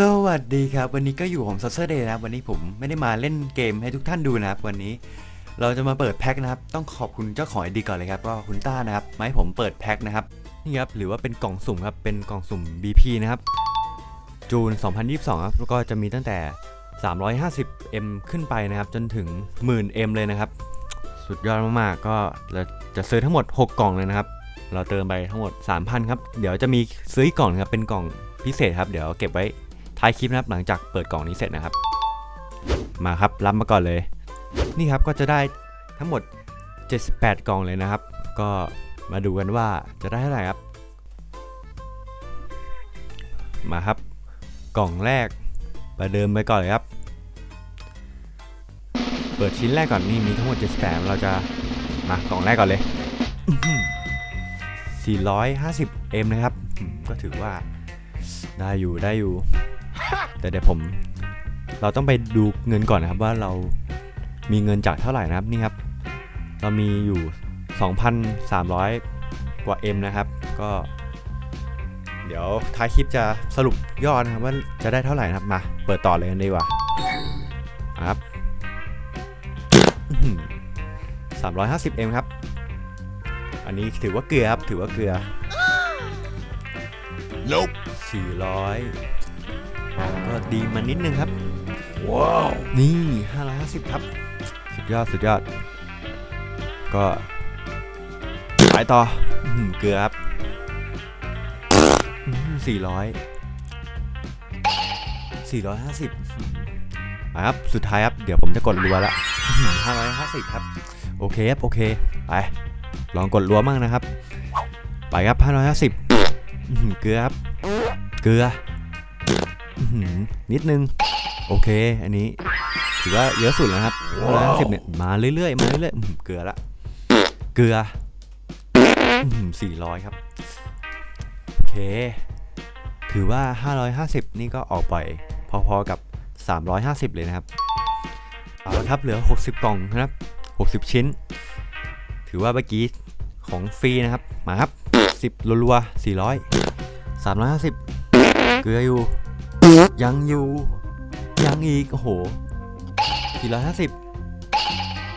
สวัสดีครับ วันนี้ก็อยู่ผมซัสเซอร์เดย์นะวันนี้ผมไม่ได้มาเล่นเกมให้ทุกท่านดูนะครับ วันนี้เราจะมาเปิดแพ็คนะครับ ต้องขอบคุณเจ้าของไอดีก่อนเลยครับก็คุณต้านะครับมาให้ผมเปิดแพ็คนะครับนี่ครับหรือว่าเป็นกล่องสุ่มครับเป็นกล่องสุ่ม BP นะครับ จูน 2022 ครับแล้วก็จะมีตั้งแต่ 350M ขึ้นไปนะครับ จนถึง 10,000M เลยนะครับ สุดยอดมากๆ ก็เราจะซื้อทั้งหมด 6 กล่องเลยนะครับ เราเติมไปทั้งหมด 3,000 ครับ เดี๋ยวจะมีซื้ออีกกล่องนึงครับเป็นกล่องพิเศษครับ เดี๋ยวเก็บไว้ ท้ายคลิปนะครับหลังจากเปิดกล่องนี้เสร็จนะครับ มาครับรับมาก่อนเลย นี่ครับก็จะได้ทั้งหมด 78 กล่องเลยนะครับ ก็มาดูกันว่าจะได้เท่าไหร่ครับ มาครับ กล่องแรกประเดิมไปก่อนเลยครับ เปิดชิ้นแรกก่อนนี่มีทั้งหมด 78 เราจะมากล่องแรกก่อนเลย 450 m นะครับ ก็ถือว่าได้อยู่ได้อยู่ แต่เดี๋ยวผมเราต้องไปดูเงินก่อนนะครับว่าเรามีเงินจากเท่าไหร่นะครับนี่ครับ เรามีอยู่ 2,300 กว่า M นะครับ ก็ เดี๋ยวท้ายคลิปจะสรุปยอดนะครับว่าจะได้เท่าไหร่นะครับมา เปิดต่อเลยกันดีกว่าครับสามร้อยห้าสิบเอ็มครับ อันนี้ถือว่าเกลือครับ ถือว่าเกลือ Nope. สี่ร้อย ก็ดีมานิดนึงครับ Wow. นี่550ครับ สุดยอด สุดยอด ก็ไปต่ออื้อหือเกลือครับสี่ร้อยสี่ร้อยห้าสิบครับ สุดท้ายครับ เดี๋ยวผมจะกดรัวละห้าร้อยห้าสิบครับ โอเคครับ โอเค ไป ลองกดรัวมั่งนะครับ ไปครับห้าร้อยห้าสิบเกลือครับ เกลืออื้อหือ นิดนึง โอเค อันนี้ ถือว่าเยอะสุดแล้วครับร้อยห้าสิบเนี่ยมาเรื่อยๆ มาเรื่อยๆ เกลือละ เกลือสี่ร้อยครับ โอเค ถือว่า 550 นี่ก็ออกไปพอๆกับ 350 เลยนะครับ เอาละครับ เหลือ 60 กล่องนะครับ 60 ชิ้น ถือว่าเมื่อกี้ของฟรีนะครับ มาครับ 10รัวๆ400 350 เกลืออยู่ ยังอยู่ ยังอีก โอ้โห450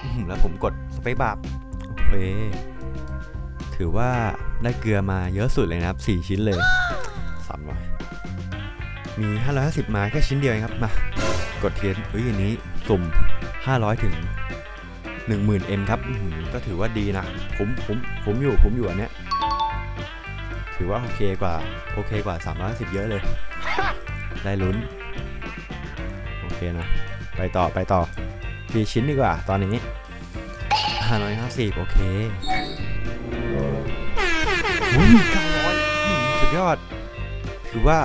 อื้อหือแล้วผมกดสเปซบาร์โอเคถือว่าได้เกลือมาเยอะสุดเลยนะครับ 4 ชิ้นเลย300มี 550 มาแค่ชิ้นเดียวเองครับ มา กดเทียนเฮ้ยอันนี้สุ่ม 500 ถึง 10,000 M ครับอื้อหือก็ถือว่าดีนะผมผมผมอยู่ผมอยู่อันเนี้ยถือว่าโอเคกว่า โอเคกว่า 350 เยอะเลย ได้ลุ้น โอเคนะ ไปต่อไปต่อกี่ชิ้นดีกว่า ตอนนี้550โอเคอุ้ย900สุดยอด ถือว่า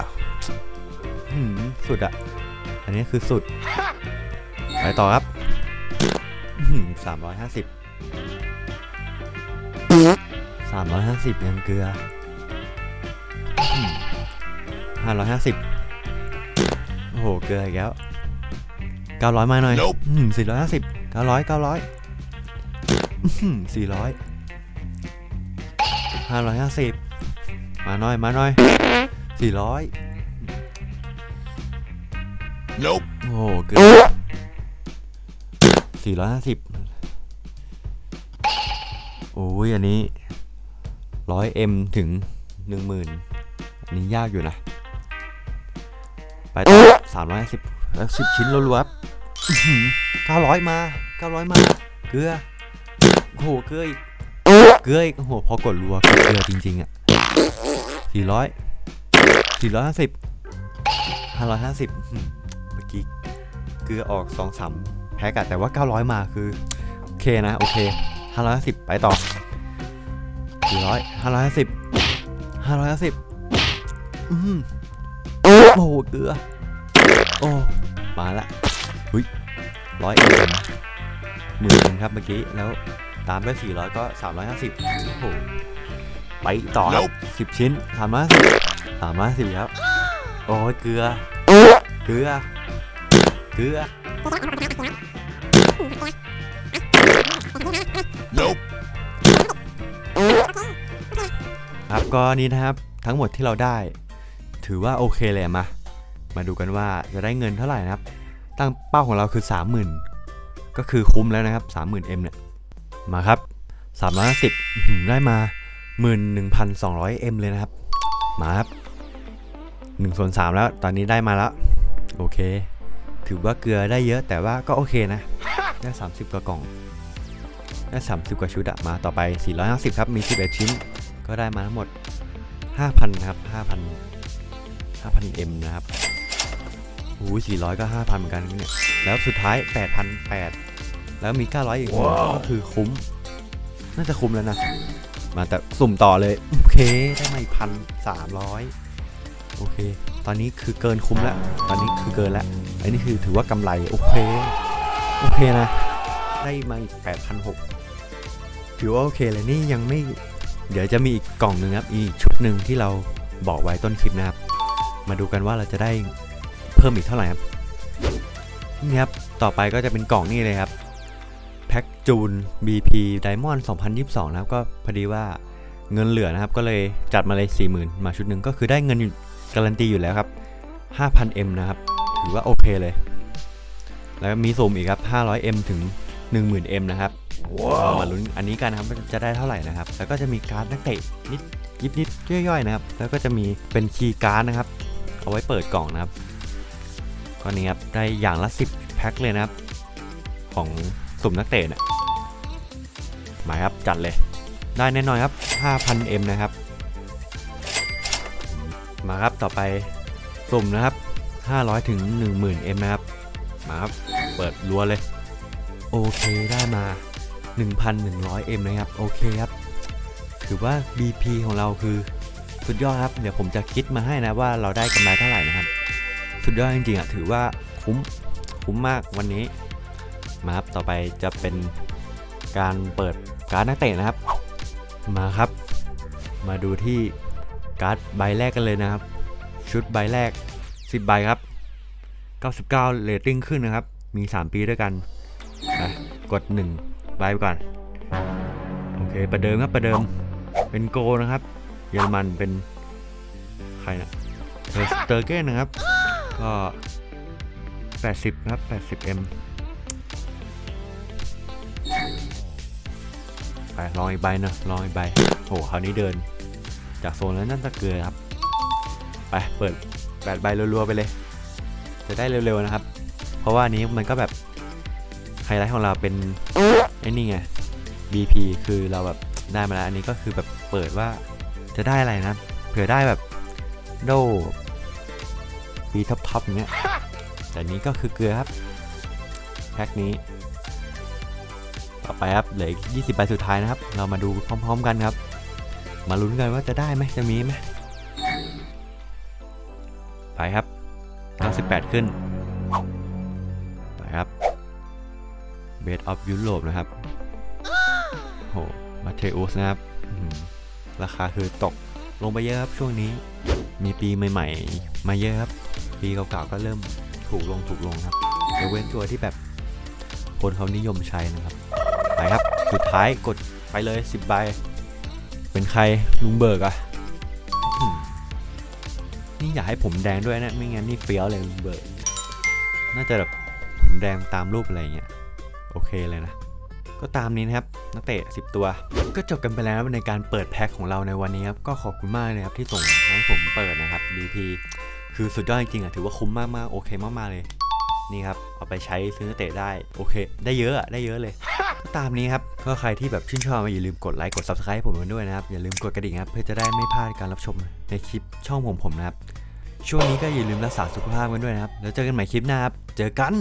หืมสุดอะอันนี้คือสุด ไปต่อครับสามร้อยห้าสิบสามร้อยห้าสิบยังเกลือห้าร้อยห้าสิบ โอ้โหเกลืออีกแล้วเก้าร้อยมาหน่อย Nope สี่ร้อยห้าสิบเก้าร้อยเก้าร้อยสี่ร้อยห้าร้อยห้าสิบมาหน่อยมาหน่อยสี่ร้อย Nope. โอ้โหเกินสี่ร้อยห้าสิบโอ้ยอันนี้ร้อยเอ็มถึงหนึ่งหมื่นอันนี้ยากอยู่นะ ไปต่อสามร้อยห้าสิบแล้วสิบชิ้นรัวๆเก้าร้อยมาเก้าร้อยมา เกลือโอ้โหเกลืออีกเกลืออีกโอ้โหพอกดรัวก็เกลือจริงๆอะสี่ร้อยสี่ร้อยห้าสิบห้าร้อยห้าสิบเมื่อกี้เกลือออก2อสามแพ็กอะแต่ว่า900มาคือ โอเคนะ โอเค550ไปต่อ400 550 550อืม โอ้โหเกลือ โอ้ มาละหุ้ยร้อยเอ็มหมื่นหนึ่งครับเมื่อกี้ แล้วตามด้วย400ก็350โอ้โห ไปต่อครับ10ชิ้น350 350ครับ โอ้ยเกลือ เกลือ เกลือ Nope. ครับก็นี่นะครับทั้งหมดที่เราได้ ถือว่าโอเคเลยมา มาดูกันว่าจะได้เงินเท่าไหร่นะครับ ตั้งเป้าของเราคือ 30,000 ก็คือคุ้มแล้วนะครับ 30,000M เนี่ย มาครับ310อื้อหือได้มา 11,200M เลยนะครับ มาครับ1ส่วน3แล้ว ตอนนี้ได้มาแล้ว โอเค ถือว่าเกลือได้เยอะแต่ว่าก็โอเคนะ ได้ 30 กว่ากล่องได้ 30 กว่าชุดอะมาต่อไป 450 ครับ มี 11 ชิ้น ก็ได้มาทั้งหมด 5,000 ครับ 5,000 5,000M นะครับโอ้ย400 ก็ 5,000 เหมือนกันเนี่ย แล้วสุดท้าย8,800แล้วมี 900 อีกว้าวก็คือคุ้ม น่าจะคุ้มแล้วนะ มาแต่สุ่มต่อเลย โอเค ได้มาอีกพันสามร้อยโอเค ตอนนี้คือเกินคุ้มแล้ว ตอนนี้คือเกินแล้วอันนี้คือถือว่ากำไร โอเค โอเคนะ ได้มาอีกแปดพันหกถือว่าโอเคเลยนี่ยังไม่ เดี๋ยวจะมีอีกกล่องหนึ่งครับ อีกชุดหนึ่งที่เราบอกไว้ต้นคลิปนะครับ มาดูกันว่าเราจะได้เพิ่มอีกเท่าไหร่ครับนี่ครับ ต่อไปก็จะเป็นกล่องนี่เลยครับแพ็กจูน BP Diamond 2022 นะครับ ก็พอดีว่าเงินเหลือนะครับ ก็เลยจัดมาเลย 40,000 มาชุดหนึ่งก็คือได้เงินการันตีอยู่แล้วครับ 5,000M นะครับ ถือว่าโอเคเลย แล้วมีสุ่มอีกครับ 500M ถึง 10,000M นะครับเรามาลุ้นอันนี้กันนะครับจะได้เท่าไหร่นะครับ แล้วก็จะมีการ์ดนักเตะนิดยิบนิดย่อยๆนะครับ แล้วก็จะมีเป็นคีย์การ์ดนะครับ เอาไว้เปิดกล่องนะครับก็นี้ครับได้อย่างละ 10 แพ็คเลยนะครับ ของสุ่มนักเตะเนี่ยหมายครับจัดเลย ได้แน่นอนครับ 5,000M นะครับ มาครับต่อไปสุ่มนะครับ 500ถึง 10,000M นะครับ มาครับ เปิดรัวเลย โอเคได้มา 1,100M นะครับ โอเคครับ ถือว่า BP ของเราคือ สุดยอดครับ เดี๋ยวผมจะคิดมาให้นะว่าเราได้กำไรเท่าไหร่นะครับ สุดยอดจริงๆอะถือว่าคุ้มคุ้มมากวันนี้มาครับต่อไปจะเป็นการเปิดการ์ดนักเตะนะครับ มาครับ มาดูที่การ์ดใบแรกกันเลยนะครับ ชุดใบแรก 10 ใบครับ 99เรตติ้งขึ้นนะครับ มี 3 ปีด้วยกันไปกด 1 ใบไปก่อน โอเค ประเดิมครับประเดิมเป็นโกนะครับ เยอรมันเป็นใครนะเทอร์สเตอร์เกนนะครับ ก็ 80นะครับ 80M ไปลองอีกใบนะลองอีกใบโอ้โหคราวนี้เดิน จากโซนแล้วนั่นตะเกือครับ ไป เปิดแปดใบรัวๆไปเลย จะได้เร็วๆนะครับ เพราะว่าอันนี้มันก็แบบไฮไลท์ของเราเป็นไอ้นี่ไง BP คือเราแบบได้มาแล้ว อันนี้ก็คือแบบเปิดว่า จะได้อะไรนะ เผื่อได้แบบโดปีท็อปๆอย่างเงี้ย แต่อันนี้ก็คือเกลือครับ แพ็คนี้ ต่อไปครับ เหลืออีก20ใบสุดท้ายนะครับ เรามาดูพร้อม ๆ กันครับ มาลุ้นกันว่าจะได้ไหมจะมีไหมไปครับ98 ขึ้น ไปครับเบสออฟยุโรปนะครับโหมาเทอุสนะครับอื้อหือ ราคาคือตกลงไปเยอะครับช่วงนี้มีปีใหม่ๆ มาเยอะครับ ปีเก่าๆก็เริ่มถูกลงถูกลงครับยกเว้นตัวที่แบบคนเขานิยมใช้นะครับไปครับสุดท้ายกดไปเลย 10ใบเป็นใครลุงเบิกอะนี่อยากให้ผมแดงด้วยนะ ไม่งั้นนี่เฟี้ยวเลยลุงเบิกน่าจะแบบผมแดงตามรูปอะไรเงี้ยโอเคเลยนะ ก็ตามนี้นะครับนักเตะ 10 ตัว ก็จบกันไปแล้วในการเปิดแพ็คของเราในวันนี้ครับก็ขอบคุณมากเลยครับที่ส่งให้ผมเปิดนะครับ DP คือสุดยอดจริงๆอะถือว่าคุ้มมากๆโอเคมากๆเลยนี่ครับเอาไปใช้ซื้อนักเตะได้โอเค ได้เยอะอะได้เยอะเลยก็ตามนี้ครับก็ใครที่แบบชื่นชอบอย่าลืมกดไลค์กด subscribe ให้ผมกันด้วยนะครับอย่าลืมกดกระดิ่งครับเพื่อจะได้ไม่พลาดการรับชมในคลิปช่องผมผมนะครับช่วงนี้ก็อย่าลืมรักษาสุขภาพกันด้วยนะครับ แล้วเจอกันใหม่คลิปหน้าครับ เจอกัน